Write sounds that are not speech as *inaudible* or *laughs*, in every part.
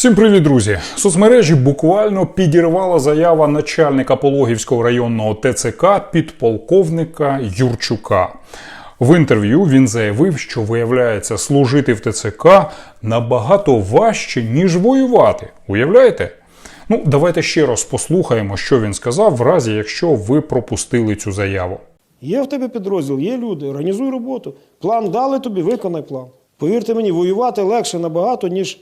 Всім привіт, друзі! Соцмережі буквально підірвала заява начальника Пологівського районного ТЦК підполковника Юрчука. В інтерв'ю він заявив, що виявляється, служити в ТЦК набагато важче, ніж воювати. Уявляєте? Ну, давайте ще раз послухаємо, що він сказав, в разі якщо ви пропустили цю заяву. Є в тебе підрозділ, є люди, організуй роботу. План дали тобі, виконай план. Повірте мені, воювати легше набагато, ніж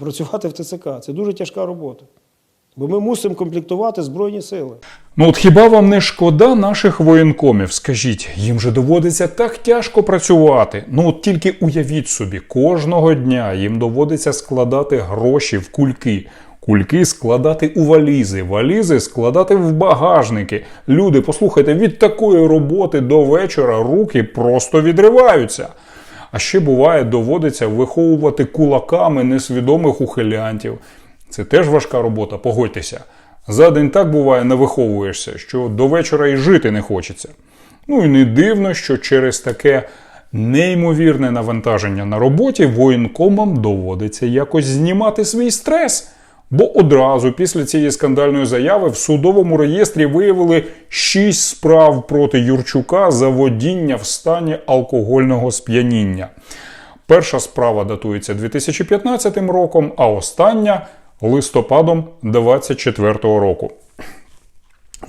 працювати в ТЦК. Це дуже тяжка робота. Бо ми мусимо комплектувати Збройні сили. Ну от хіба вам не шкода наших воєнкомів? Скажіть, їм же доводиться так тяжко працювати. Ну от тільки уявіть собі, кожного дня їм доводиться складати гроші в кульки. Кульки складати у валізи, валізи складати в багажники. Люди, послухайте, від такої роботи до вечора руки просто відриваються. А ще буває, доводиться виховувати кулаками несвідомих ухилянтів. Це теж важка робота, погодьтеся. За день так буває, не виховуєшся, що до вечора і жити не хочеться. Ну і не дивно, що через таке неймовірне навантаження на роботі воєнкомам доводиться якось знімати свій стрес. Бо одразу після цієї скандальної заяви в судовому реєстрі виявили шість справ проти Юрчука за водіння в стані алкогольного сп'яніння. Перша справа датується 2015 роком, а остання листопадом 2024 року.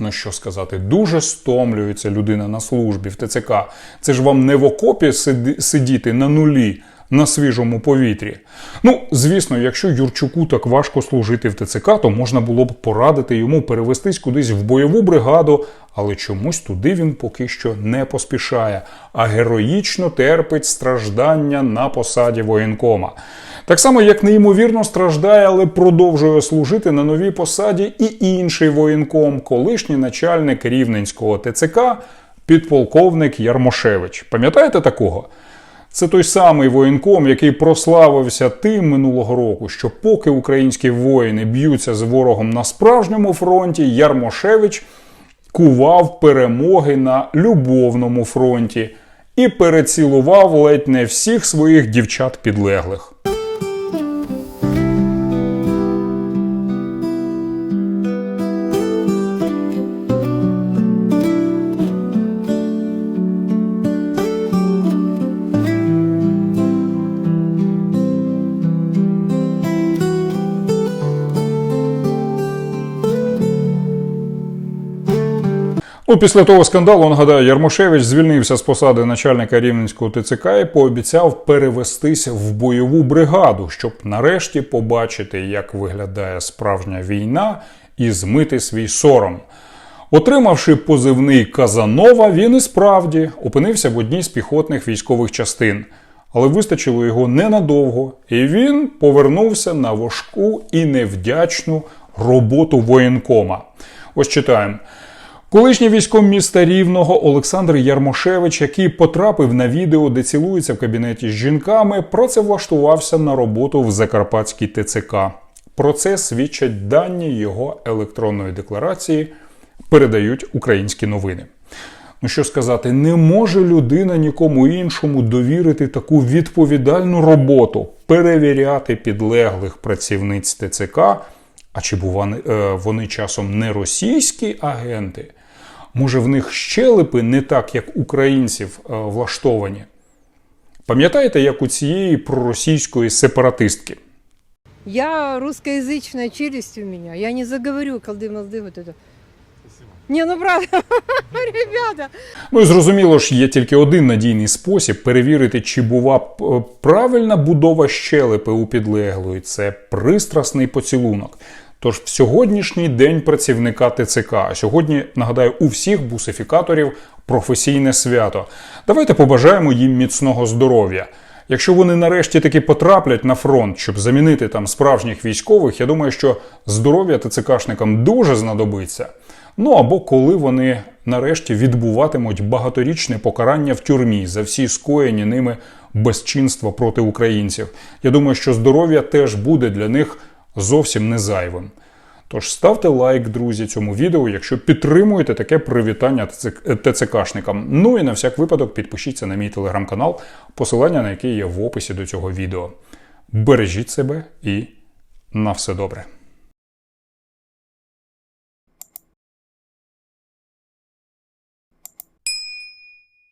Ну що сказати, дуже стомлюється людина на службі в ТЦК. Це ж вам не в окопі сидіти на нулі на свіжому повітрі. Ну, звісно, якщо Юрчуку так важко служити в ТЦК, то можна було б порадити йому перевестись кудись в бойову бригаду, але чомусь туди він поки що не поспішає, а героїчно терпить страждання на посаді воєнкома. Так само, як неймовірно страждає, але продовжує служити на новій посаді і інший воєнком, колишній начальник рівненського ТЦК, підполковник Ярмошевич. Пам'ятаєте такого? Це той самий воєнком, який прославився тим минулого року, що поки українські воїни б'ються з ворогом на справжньому фронті, Ярмошевич кував перемоги на любовному фронті і перецілував ледь не всіх своїх дівчат підлеглих. Ну, після того скандалу, нагадаю, Ярмошевич звільнився з посади начальника рівненського ТЦК і пообіцяв перевестися в бойову бригаду, щоб нарешті побачити, як виглядає справжня війна, і змити свій сором. Отримавши позивний Казанова, він і справді опинився в одній з піхотних військових частин. Але вистачило його ненадовго, і він повернувся на важку і невдячну роботу воєнкома. Ось читаємо. Колишній військом міста Рівного Олександр Ярмошевич, який потрапив на відео, де цілується в кабінеті з жінками, працевлаштувався на роботу в Закарпатській ТЦК. Про це свідчать дані його електронної декларації, передають українські новини. Ну що сказати, не може людина нікому іншому довірити таку відповідальну роботу, перевіряти підлеглих працівниць ТЦК. А чи бува е, вони часом не російські агенти? Може, в них щелепи не так, як українців е, влаштовані? Пам'ятаєте, як у цієї проросійської сепаратистки? Я русскоязычная челюсть у меня. Я не заговорю колды-молды вот это. Не, ну правда, *laughs* ребята. Ну і зрозуміло ж, є тільки один надійний спосіб перевірити, чи бува п- правильна будова щелепи у підлеглої. Це пристрасний поцілунок. Тож в сьогоднішній день працівника ТЦК, сьогодні нагадаю, у всіх бусифікаторів професійне свято. Давайте побажаємо їм міцного здоров'я. Якщо вони нарешті таки потраплять на фронт, щоб замінити там справжніх військових, я думаю, що здоров'я ТЦКшникам дуже знадобиться. Ну або коли вони нарешті відбуватимуть багаторічне покарання в тюрмі за всі скоєні ними безчинства проти українців. Я думаю, що здоров'я теж буде для них зовсім не зайвим. Тож ставте лайк, друзі, цьому відео, якщо підтримуєте таке привітання ТЦКшникам. Ну і на всяк випадок підпишіться на мій телеграм-канал, посилання на який є в описі до цього відео. Бережіть себе і На все добре.